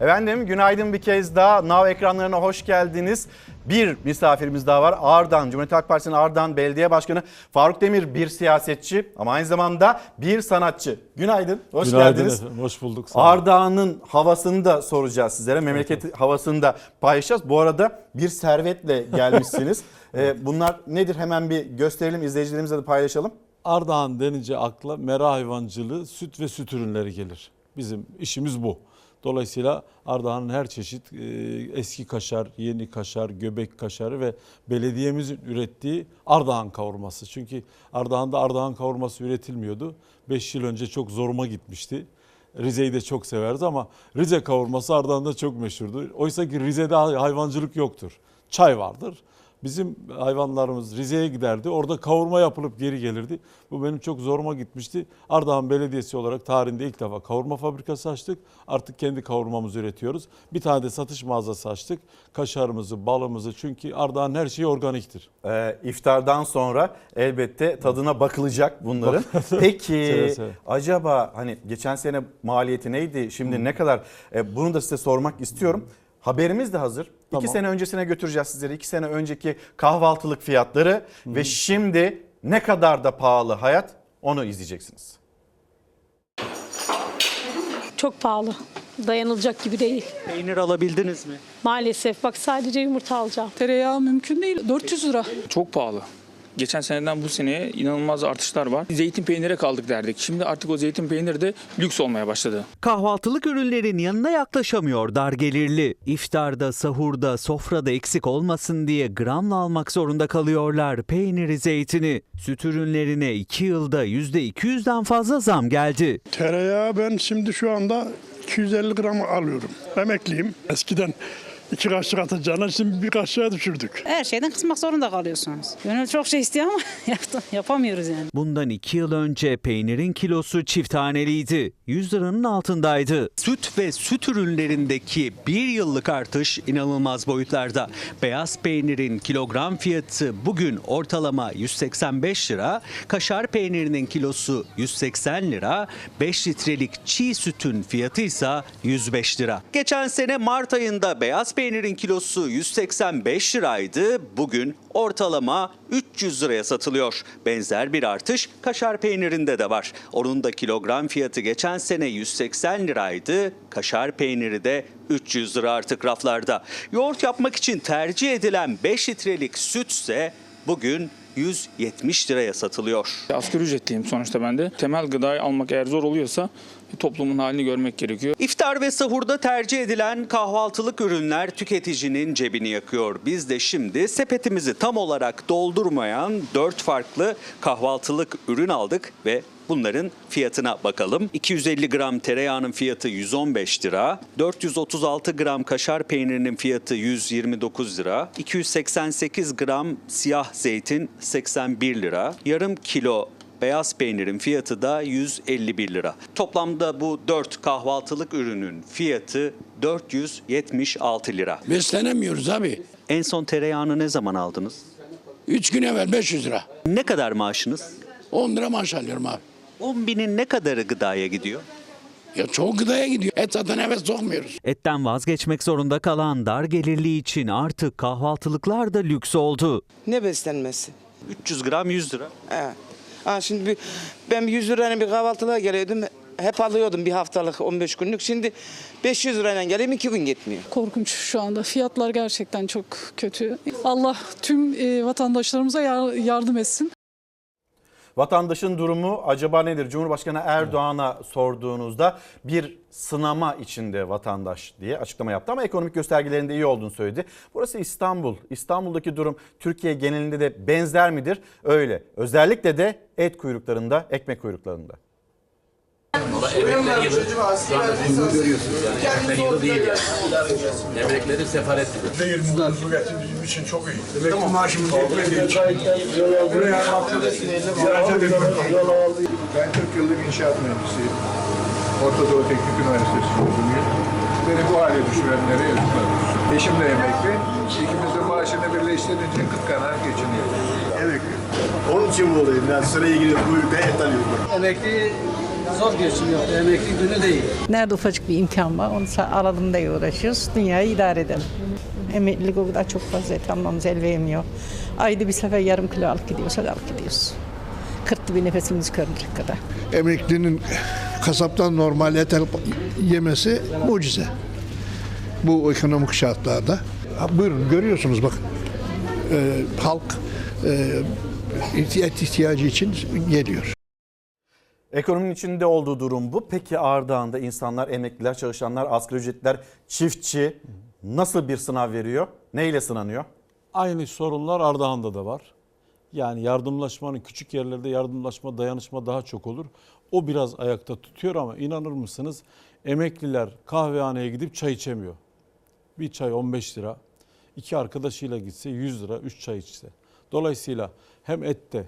Efendim günaydın bir kez daha. Now ekranlarına hoş geldiniz. Bir misafirimiz daha var. Ağrı'dan, Cumhuriyet Halk Partisi'nin Ağrı'dan Belediye Başkanı Faruk Demir bir siyasetçi ama aynı zamanda bir sanatçı. Günaydın, hoş Günaydın geldiniz. efendim, hoş bulduk. Ağrı'nın havasını da soracağız sizlere. Memleket havasını da paylaşacağız. Bu arada bir servetle gelmişsiniz. Ee, bunlar nedir hemen bir gösterelim izleyicilerimizle de paylaşalım. Ardahan denince akla mera hayvancılığı, süt ve süt ürünleri gelir. Bizim işimiz bu. Dolayısıyla Ardahan'ın her çeşit e, eski kaşar, yeni kaşar, göbek kaşarı ve belediyemizin ürettiği Ardahan kavurması. Çünkü Ardahan'da Ardahan kavurması üretilmiyordu. 5 yıl önce çok zoruma gitmişti. Rize'yi de çok severiz ama Rize kavurması Ardahan'da çok meşhurdur. Oysa ki Rize'de hayvancılık yoktur. Çay vardır. Bizim hayvanlarımız Rize'ye giderdi. Orada kavurma yapılıp geri gelirdi. Bu benim çok zoruma gitmişti. Ardahan Belediyesi olarak tarihinde ilk defa kavurma fabrikası açtık. Artık kendi kavurmamızı üretiyoruz. Bir tane de satış mağazası açtık. Kaşarımızı, balımızı çünkü Ardahan her şeyi organiktir. Ee, iftardan sonra elbette tadına bakılacak bunların. Peki Seve seve. acaba hani geçen sene maliyeti neydi? Şimdi ne kadar? Ee, bunu da size sormak istiyorum. Haberimiz de hazır. Tamam. İki sene öncesine götüreceğiz sizleri. İki sene önceki kahvaltılık fiyatları ve şimdi ne kadar da pahalı hayat onu izleyeceksiniz. Çok pahalı. Dayanılacak gibi değil. Peynir alabildiniz mi? Maalesef bak sadece yumurta alacağım. Tereyağı mümkün değil. 400 lira. Çok pahalı. Geçen seneden bu seneye inanılmaz artışlar var. Zeytin peynire kaldık derdik. Şimdi artık o zeytin peyniri de lüks olmaya başladı. Kahvaltılık ürünlerin yanına yaklaşamıyor dar gelirli. İftarda, sahurda, sofrada eksik olmasın diye gramla almak zorunda kalıyorlar peyniri, zeytini. Süt ürünlerine 2 yılda %200'den fazla zam geldi. Tereyağı ben şimdi şu anda 250 gram alıyorum. Emekliyim. Eskiden iki kaşık atacağına şimdi bir kaşığa düşürdük. Her şeyden kısmak zorunda kalıyorsunuz. Gönül çok şey istiyor ama yapamıyoruz yani. Bundan 2 yıl önce peynirin kilosu çift taneliydi. 100 liranın altındaydı. Süt ve süt ürünlerindeki bir yıllık artış inanılmaz boyutlarda. Beyaz peynirin kilogram fiyatı bugün ortalama 185 lira, kaşar peynirinin kilosu 180 lira, 5 litrelik çiğ sütün fiyatı ise 105 lira. Geçen sene Mart ayında beyaz peynirin kilosu 185 liraydı. Bugün ortalama 300 liraya satılıyor. Benzer bir artış kaşar peynirinde de var. Onun da kilogram fiyatı geçen sene 180 liraydı. Kaşar peyniri de 300 lira artık raflarda. Yoğurt yapmak için tercih edilen 5 litrelik sütse bugün 170 liraya satılıyor. Asgari ücretliyim sonuçta ben de. Temel gıdayı almak eğer zor oluyorsa toplumun halini görmek gerekiyor. İftar ve sahurda tercih edilen kahvaltılık ürünler tüketicinin cebini yakıyor. Biz de şimdi sepetimizi tam olarak doldurmayan 4 farklı kahvaltılık ürün aldık ve Bunların fiyatına bakalım. 250 gram tereyağının fiyatı 115 lira. 436 gram kaşar peynirinin fiyatı 129 lira. 288 gram siyah zeytin 81 lira. Yarım kilo Beyaz peynirin fiyatı da 151 lira. Toplamda bu 4 kahvaltılık ürünün fiyatı 476 lira. Beslenemiyoruz abi. En son tereyağını ne zaman aldınız? 3 gün evvel 500 lira. Ne kadar maaşınız? 10 lira maaş alıyorum abi. 10 binin ne kadarı gıdaya gidiyor? Ya çok gıdaya gidiyor. Et zaten eve sokmuyoruz. Etten vazgeçmek zorunda kalan dar gelirli için artık kahvaltılıklar da lüks oldu. Ne beslenmesi? 300 gram 100 lira. He. Ha şimdi bir, ben 100 lirayla bir kahvaltılığa geliyordum. Hep alıyordum bir haftalık 15 günlük. Şimdi 500 lirayla geleyim 2 gün gitmiyor. Korkunç şu anda. Fiyatlar gerçekten çok kötü. Allah tüm e, vatandaşlarımıza yar- yardım etsin. Vatandaşın durumu acaba nedir? Cumhurbaşkanı Erdoğan'a sorduğunuzda bir sınama içinde vatandaş diye açıklama yaptı ama ekonomik göstergelerinde iyi olduğunu söyledi. Burası İstanbul. İstanbul'daki durum Türkiye genelinde de benzer midir? Öyle. Özellikle de et kuyruklarında, ekmek kuyruklarında. Emekleri sefaret gibi. Bizim için çok iyi. Emekli maaşımız yetmediği için. Buraya Ben 40 yıllık inşaat mühendisiyim. Orta Doğu Teknik Üniversitesi mezunuyum. Beni bu hale düşürenlere yazıklar olsun. Eşim de emekli. İkimiz de maaşını birleştirince 40 kanaat geçiniyoruz. Emekli. Onun için buradayım. Yani sıraya girip kuyrukta et alıyorum. Emekli Zor geçiniyor. Emekli günü değil. Nerede ufacık bir imkan var onu alalım diye uğraşıyoruz. Dünyayı idare edelim. Emeklilik o kadar çok fazla tamamımız el vermiyor. Ayda bir sefer yarım kilo alıp gidiyorsak alıp gidiyoruz. 40 bir nefesimiz körüncük kadar. Emeklinin kasaptan normal et alıp yemesi mucize. Bu ekonomik şartlarda. Ha, buyurun görüyorsunuz bakın. Ee, halk e, et ihtiyacı için geliyor. Ekonominin içinde olduğu durum bu. Peki Ardahan'da insanlar, emekliler, çalışanlar, asgari ücretler, çiftçi nasıl bir sınav veriyor? Neyle sınanıyor? Aynı sorunlar Ardahan'da da var. Yani yardımlaşmanın küçük yerlerde yardımlaşma, dayanışma daha çok olur. O biraz ayakta tutuyor ama inanır mısınız emekliler kahvehaneye gidip çay içemiyor. Bir çay 15 lira. iki arkadaşıyla gitse 100 lira, 3 çay içse. Dolayısıyla hem ette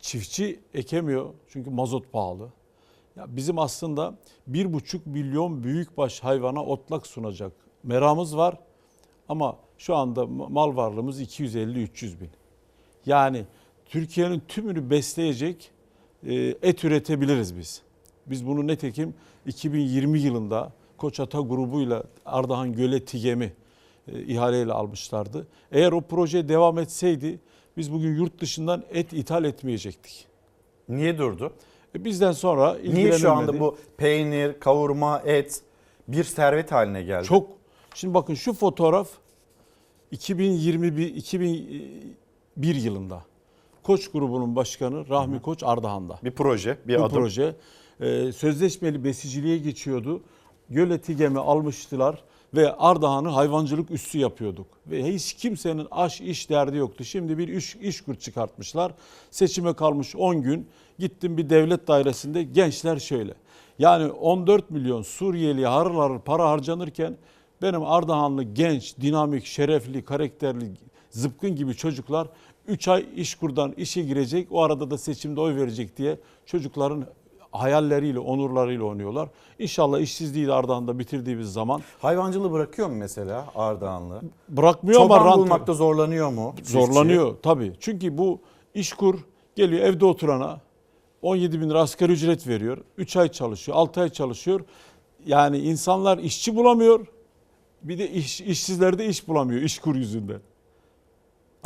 çiftçi ekemiyor çünkü mazot pahalı. Ya bizim aslında bir buçuk milyon büyükbaş hayvana otlak sunacak meramız var. Ama şu anda mal varlığımız 250-300 bin. Yani Türkiye'nin tümünü besleyecek e, et üretebiliriz biz. Biz bunu netekim 2020 yılında Koç Ata grubuyla Ardahan Göle Tigem'i e, ihaleyle almışlardı. Eğer o proje devam etseydi biz bugün yurt dışından et ithal etmeyecektik. Niye durdu? E, Bizden sonra Niye şu anda bu peynir, kavurma, et bir servet haline geldi? Çok. Şimdi bakın şu fotoğraf 2021 2001 yılında Koç grubunun başkanı Rahmi Koç Ardahan'da. bir proje, bir Bu adım. proje e, sözleşmeli besiciliğe geçiyordu. Göle Tigem'i almıştılar ve Ardahan'ı hayvancılık üssü yapıyorduk. Ve hiç kimsenin aş iş derdi yoktu. Şimdi bir iş, iş kur çıkartmışlar. Seçime kalmış 10 gün. Gittim bir devlet dairesinde gençler şöyle. Yani 14 milyon Suriyeli harıl harıl para harcanırken benim Ardahanlı genç, dinamik, şerefli, karakterli, zıpkın gibi çocuklar 3 ay işkurdan işe girecek. O arada da seçimde oy verecek diye çocukların hayalleriyle, onurlarıyla oynuyorlar. İnşallah işsizliği de Ardahan'da bitirdiğimiz zaman Hayvancılığı bırakıyor mu mesela Ardahanlı? bırakmıyor Çoban ama rant bulmakta zorlanıyor mu? çiftçi? zorlanıyor tabii. Çünkü bu işkur geliyor evde oturana 17 bin lira asgari ücret veriyor. 3 ay çalışıyor, 6 ay çalışıyor. Yani insanlar işçi bulamıyor. Bir de iş, işsizler de iş bulamıyor işkur yüzünden.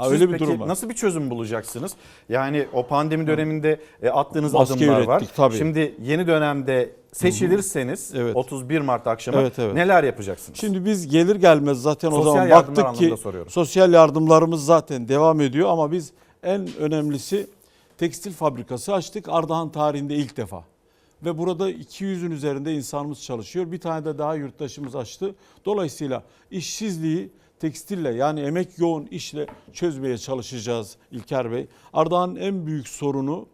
Ha, Siz öyle bir peki durum var. nasıl bir çözüm bulacaksınız? Yani o pandemi döneminde e, attığınız Maske adımlar var. ürettik, tabii. Şimdi yeni dönemde seçilirseniz Evet. 31 Mart akşamı Evet, evet. neler yapacaksınız? Şimdi biz gelir gelmez zaten o Sosyal zaman yardımlar baktık ki soruyorum. sosyal yardımlarımız zaten devam ediyor ama biz en önemlisi tekstil fabrikası açtık Ardahan tarihinde ilk defa. Ve burada 200'ün üzerinde insanımız çalışıyor. Bir tane de daha yurttaşımız açtı. Dolayısıyla işsizliği tekstille yani emek yoğun işle çözmeye çalışacağız İlker Bey. Ardahan'ın en büyük sorunu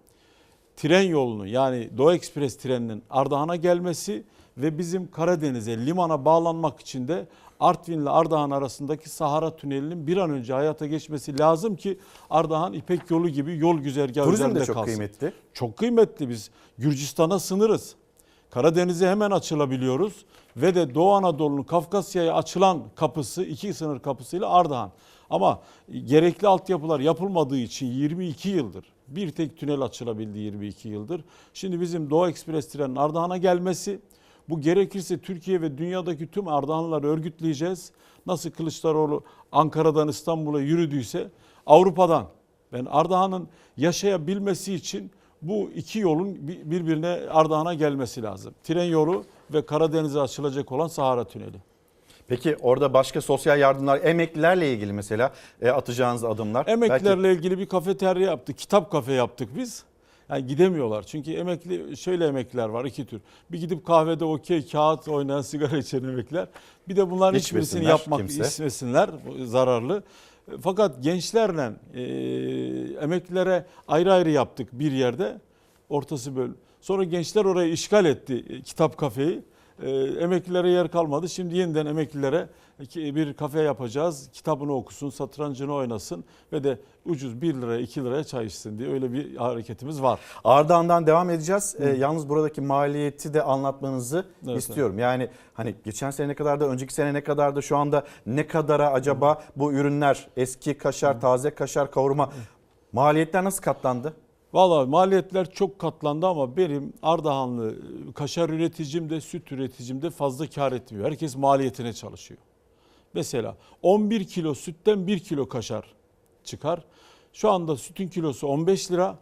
tren yolunu yani Doğu Ekspres treninin Ardahan'a gelmesi ve bizim Karadeniz'e limana bağlanmak için de Artvin ile Ardahan arasındaki Sahara Tüneli'nin bir an önce hayata geçmesi lazım ki Ardahan İpek yolu gibi yol güzergahı Turizm üzerinde de çok kalsın. kıymetli. Çok kıymetli biz Gürcistan'a sınırız. Karadeniz'e hemen açılabiliyoruz ve de Doğu Anadolu'nun Kafkasya'ya açılan kapısı iki sınır kapısıyla Ardahan. Ama gerekli altyapılar yapılmadığı için 22 yıldır bir tek tünel açılabildi 22 yıldır. Şimdi bizim Doğu Ekspres trenin Ardahan'a gelmesi bu gerekirse Türkiye ve dünyadaki tüm Ardahanlıları örgütleyeceğiz. Nasıl Kılıçdaroğlu Ankara'dan İstanbul'a yürüdüyse Avrupa'dan ben Ardahan'ın yaşayabilmesi için bu iki yolun bir- birbirine Ardahan'a gelmesi lazım. Tren yolu ve Karadeniz'e açılacak olan Sahara Tüneli. Peki orada başka sosyal yardımlar, emeklilerle ilgili mesela e, atacağınız adımlar. Emeklilerle ilgili bir kafeterya yaptık, kitap kafe yaptık biz. Yani gidemiyorlar. Çünkü emekli şöyle emekliler var iki tür. Bir gidip kahvede okey kağıt oynayan sigara içen emekliler. Bir de bunların hiçbirisini yapmak kimse. istemesinler zararlı. Fakat gençlerle e, emeklilere ayrı ayrı yaptık bir yerde. Ortası böyle. Sonra gençler orayı işgal etti e, kitap kafeyi. E, emeklilere yer kalmadı. Şimdi yeniden emeklilere bir kafe yapacağız. Kitabını okusun, satrancını oynasın ve de ucuz 1 liraya 2 liraya çay içsin diye öyle bir hareketimiz var. Ardahan'dan devam edeceğiz. E, yalnız buradaki maliyeti de anlatmanızı Evet, istiyorum. Yani hani geçen sene ne kadar da önceki sene ne kadar da şu anda ne kadara acaba bu ürünler eski kaşar, taze kaşar, kavurma maliyetler nasıl katlandı? Valla maliyetler çok katlandı ama benim Ardahanlı e, kaşar üreticim de süt üreticim de fazla kar etmiyor. Herkes maliyetine çalışıyor. Mesela 11 kilo sütten 1 kilo kaşar çıkar. Şu anda sütün kilosu 15 lira.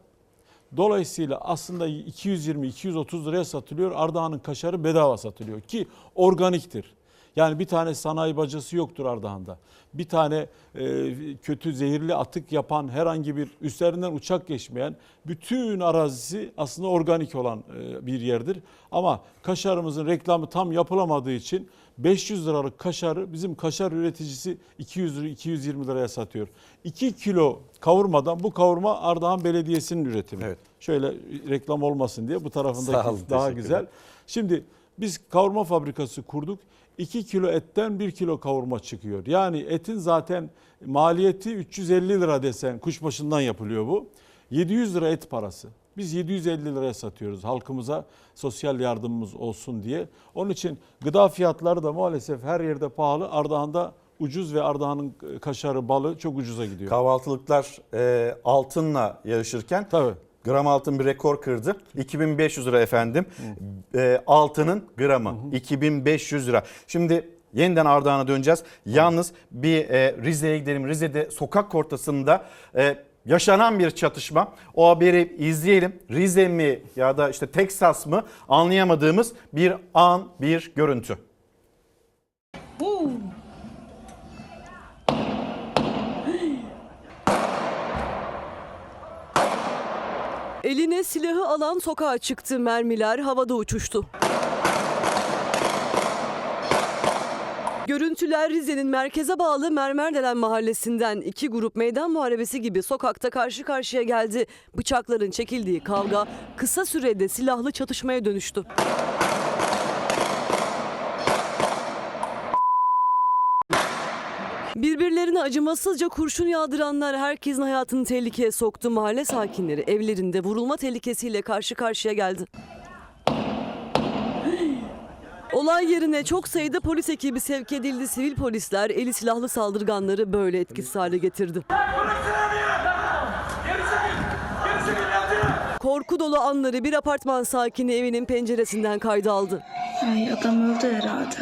Dolayısıyla aslında 220-230 liraya satılıyor. Ardahan'ın kaşarı bedava satılıyor ki organiktir. Yani bir tane sanayi bacası yoktur Ardahan'da. Bir tane e, kötü zehirli atık yapan herhangi bir üstlerinden uçak geçmeyen bütün arazisi aslında organik olan e, bir yerdir. Ama kaşarımızın reklamı tam yapılamadığı için 500 liralık kaşarı bizim kaşar üreticisi 200 lira 220 liraya satıyor. 2 kilo kavurmadan bu kavurma Ardahan Belediyesi'nin üretimi. Evet. Şöyle reklam olmasın diye bu tarafındaki olun, daha güzel. Şimdi biz kavurma fabrikası kurduk. 2 kilo etten 1 kilo kavurma çıkıyor. Yani etin zaten maliyeti 350 lira desen kuşbaşından yapılıyor bu. 700 lira et parası. Biz 750 liraya satıyoruz halkımıza sosyal yardımımız olsun diye. Onun için gıda fiyatları da maalesef her yerde pahalı. Ardahan'da ucuz ve Ardahan'ın kaşarı, balı çok ucuza gidiyor. Kahvaltılıklar e, altınla yarışırken Tabii. Gram altın bir rekor kırdı. 2500 lira efendim. E, altının gramı 2500 lira. Şimdi yeniden Ardahan'a döneceğiz. Yalnız bir e, Rize'ye gidelim. Rize'de sokak ortasında e, yaşanan bir çatışma. O haberi izleyelim. Rize mi ya da işte Teksas mı anlayamadığımız bir an, bir görüntü. Eline silahı alan sokağa çıktı. Mermiler havada uçuştu. Görüntüler Rize'nin merkeze bağlı Mermerdelen mahallesinden iki grup meydan muharebesi gibi sokakta karşı karşıya geldi. Bıçakların çekildiği kavga kısa sürede silahlı çatışmaya dönüştü. Birbirlerine acımasızca kurşun yağdıranlar herkesin hayatını tehlikeye soktu. Mahalle sakinleri evlerinde vurulma tehlikesiyle karşı karşıya geldi. Olay yerine çok sayıda polis ekibi sevk edildi. Sivil polisler eli silahlı saldırganları böyle etkisiz hale getirdi. Korku dolu anları bir apartman sakini evinin penceresinden kayda aldı. Ay adam öldü herhalde.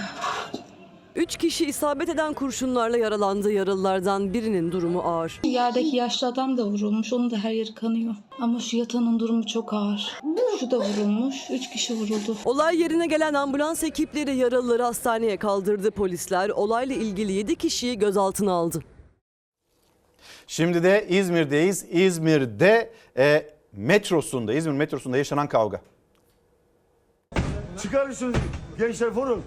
Üç kişi isabet eden kurşunlarla yaralandı. Yaralılardan birinin durumu ağır. Yerdeki yaşlı adam da vurulmuş. Onun da her yeri kanıyor. Ama şu yatanın durumu çok ağır. Şu da vurulmuş. Üç kişi vuruldu. Olay yerine gelen ambulans ekipleri yaralıları hastaneye kaldırdı. Polisler olayla ilgili 7 kişiyi gözaltına aldı. Şimdi de İzmir'deyiz. İzmir'de e, metrosunda, İzmir metrosunda yaşanan kavga. Çıkarın şunu gençler vurun.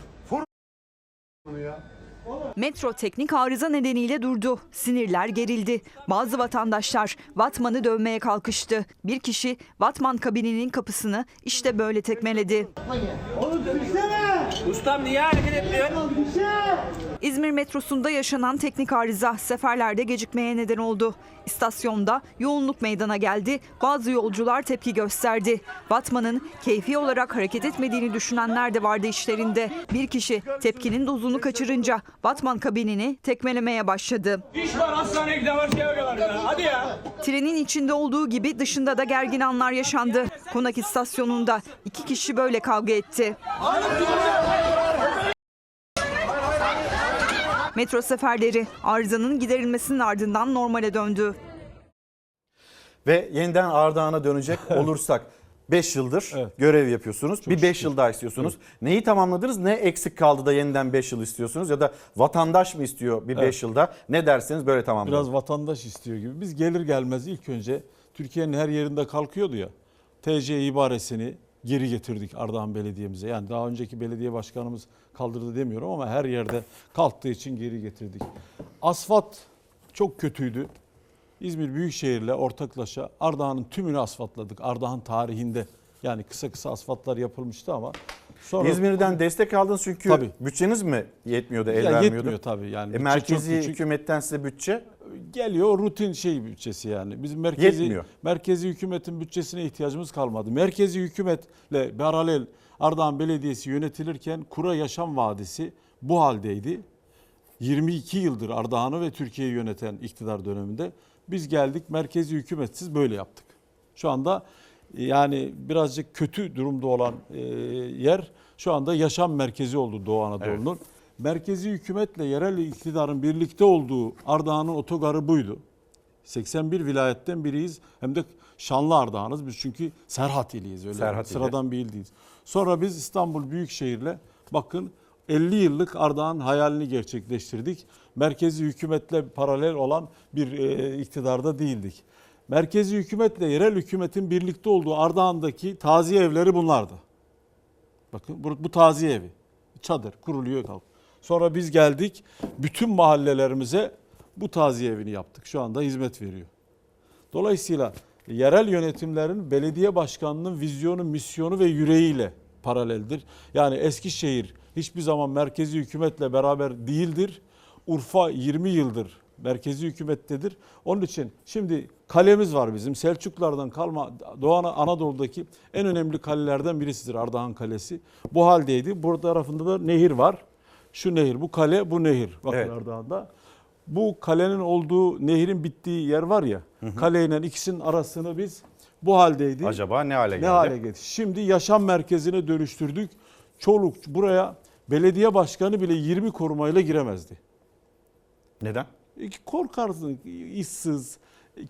Metro teknik arıza nedeniyle durdu. Sinirler gerildi. Bazı vatandaşlar Vatman'ı dövmeye kalkıştı. Bir kişi Vatman kabininin kapısını işte böyle tekmeledi. Ustam niye hareket etmiyorsun? İzmir metrosunda yaşanan teknik arıza seferlerde gecikmeye neden oldu. İstasyonda yoğunluk meydana geldi. Bazı yolcular tepki gösterdi. Vatman'ın keyfi olarak hareket etmediğini düşünenler de vardı işlerinde. Bir kişi tepkinin dozunu kaçırınca Vatman kabinini tekmelemeye başladı. İş var hastaneye giden var şey ya. Hadi ya. Trenin içinde olduğu gibi dışında da gergin anlar yaşandı. Konak istasyonunda iki kişi böyle kavga etti. Metro seferleri arızanın giderilmesinin ardından normale döndü. Ve yeniden Ardahan'a dönecek olursak 5 yıldır görev yapıyorsunuz. bir 5 yıl daha istiyorsunuz. Neyi tamamladınız? Ne eksik kaldı da yeniden 5 yıl istiyorsunuz? Ya da vatandaş mı istiyor bir 5 Evet. yılda? Ne derseniz böyle tamamlayın. Biraz vatandaş istiyor gibi. Biz gelir gelmez ilk önce Türkiye'nin her yerinde kalkıyordu ya. TC ibaresini geri getirdik Ardahan Belediye'mize. Yani daha önceki belediye başkanımız kaldırdı demiyorum ama her yerde kalktığı için geri getirdik. Asfalt çok kötüydü. İzmir Büyükşehir'le ortaklaşa Ardahan'ın tümünü asfaltladık. Ardahan tarihinde yani kısa kısa asfaltlar yapılmıştı ama sonra İzmir'den destek aldınız çünkü Tabii. bütçeniz mi yetmiyordu, el Ya vermiyordu? yetmiyor tabii yani. E, merkezi hükumetten size bütçe geliyor rutin şey bütçesi yani. Bizim merkezi Yetmiyor. merkezi hükümetin bütçesine ihtiyacımız kalmadı. Merkezi hükümetle paralel Ardahan Belediyesi yönetilirken Kura Yaşam Vadisi bu haldeydi. 22 yıldır Ardahan'ı ve Türkiye'yi yöneten iktidar döneminde biz geldik merkezi hükümetsiz böyle yaptık. Şu anda e, yani birazcık kötü durumda olan e, yer şu anda yaşam merkezi oldu Doğu Anadolu'nun. Merkezi hükümetle yerel iktidarın birlikte olduğu Ardahan'ın otogarı buydu. 81 vilayetten biriyiz. Hem de şanlı Ardahan'ız. Biz çünkü Serhat iliyiz. Öyle Serhat sıradan bir il değiliz. Sonra biz İstanbul Büyükşehir'le bakın 50 yıllık Ardahan hayalini gerçekleştirdik. Merkezi hükümetle paralel olan bir e, iktidarda değildik. Merkezi hükümetle yerel hükümetin birlikte olduğu Ardahan'daki taziye evleri bunlardı. Bakın bu, bu taziye evi. Çadır kuruluyor kalk. Sonra biz geldik bütün mahallelerimize bu taziye evini yaptık. Şu anda hizmet veriyor. Dolayısıyla yerel yönetimlerin belediye başkanının vizyonu, misyonu ve yüreğiyle paraleldir. Yani Eskişehir hiçbir zaman merkezi hükümetle beraber değildir. Urfa 20 yıldır merkezi hükümettedir. Onun için şimdi kalemiz var bizim. Selçuklardan kalma Doğu Ana- Anadolu'daki en önemli kalelerden birisidir Ardahan Kalesi. Bu haldeydi. Burada tarafında da nehir var. Şu nehir, bu kale, bu nehir. Bakın Evet. Ardahan'da. Bu kalenin olduğu nehrin bittiği yer var ya. Kaleyle ikisinin arasını biz bu haldeydi. Acaba ne hale geldi? Ne hale geldi? Şimdi yaşam merkezine dönüştürdük. Çoluk buraya belediye başkanı bile 20 korumayla giremezdi. Neden? Korkarsın, işsiz,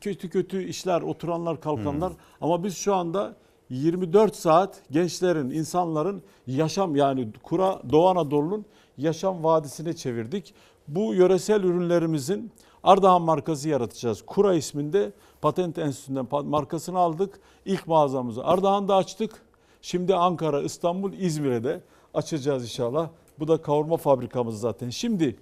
kötü kötü işler, oturanlar, kalkanlar. Ama biz şu anda 24 saat gençlerin, insanların yaşam yani Kura Doğu Anadolu'nun yaşam vadisine çevirdik. Bu yöresel ürünlerimizin Ardahan markası yaratacağız. Kura isminde Patent Enstitüsü'nden markasını aldık. İlk mağazamızı Ardahan'da açtık. Şimdi Ankara, İstanbul, İzmir'e de açacağız inşallah. Bu da kavurma fabrikamız zaten. Şimdi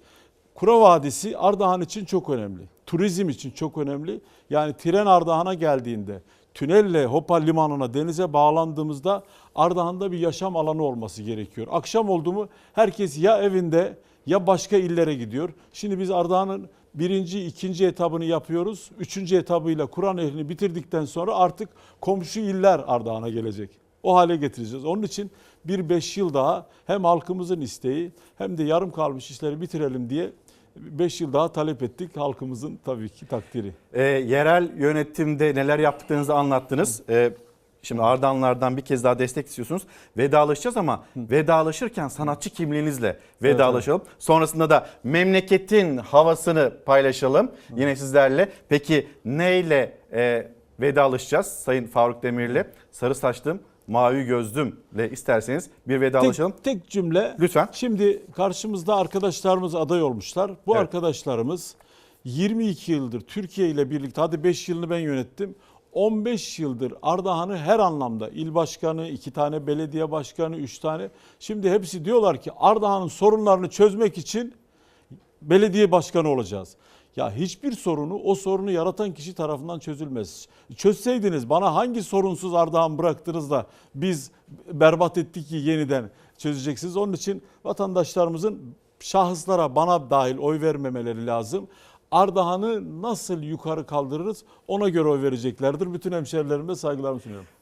Kura Vadisi Ardahan için çok önemli. Turizm için çok önemli. Yani tren Ardahan'a geldiğinde tünelle Hopa Limanı'na denize bağlandığımızda Ardahan'da bir yaşam alanı olması gerekiyor. Akşam oldu mu herkes ya evinde ya başka illere gidiyor. Şimdi biz Ardahan'ın birinci, ikinci etabını yapıyoruz. Üçüncü etabıyla Kur'an ehlini bitirdikten sonra artık komşu iller Ardahan'a gelecek. O hale getireceğiz. Onun için bir beş yıl daha hem halkımızın isteği hem de yarım kalmış işleri bitirelim diye 5 yıl daha talep ettik. Halkımızın tabii ki takdiri. Ee, yerel yönetimde neler yaptığınızı anlattınız. Ee, şimdi Ardahanlardan bir kez daha destek istiyorsunuz. Vedalaşacağız ama vedalaşırken sanatçı kimliğinizle vedalaşalım. Sonrasında da memleketin havasını paylaşalım yine sizlerle. Peki neyle e, vedalaşacağız Sayın Faruk Demir'le? Sarı saçlım, mavi gözlümle isterseniz bir vedalaşalım. Tek, tek cümle. Lütfen. Şimdi karşımızda arkadaşlarımız aday olmuşlar. Bu Evet. arkadaşlarımız 22 yıldır Türkiye ile birlikte hadi 5 yılını ben yönettim. 15 yıldır Ardahan'ı her anlamda il başkanı, iki tane belediye başkanı, üç tane. Şimdi hepsi diyorlar ki Ardahan'ın sorunlarını çözmek için belediye başkanı olacağız. Ya hiçbir sorunu o sorunu yaratan kişi tarafından çözülmez. Çözseydiniz bana hangi sorunsuz Ardahan bıraktınız da biz berbat ettik ki yeniden çözeceksiniz. Onun için vatandaşlarımızın şahıslara bana dahil oy vermemeleri lazım. Ardahan'ı nasıl yukarı kaldırırız ona göre oy vereceklerdir. Bütün hemşerilerime saygılarımı sunuyorum.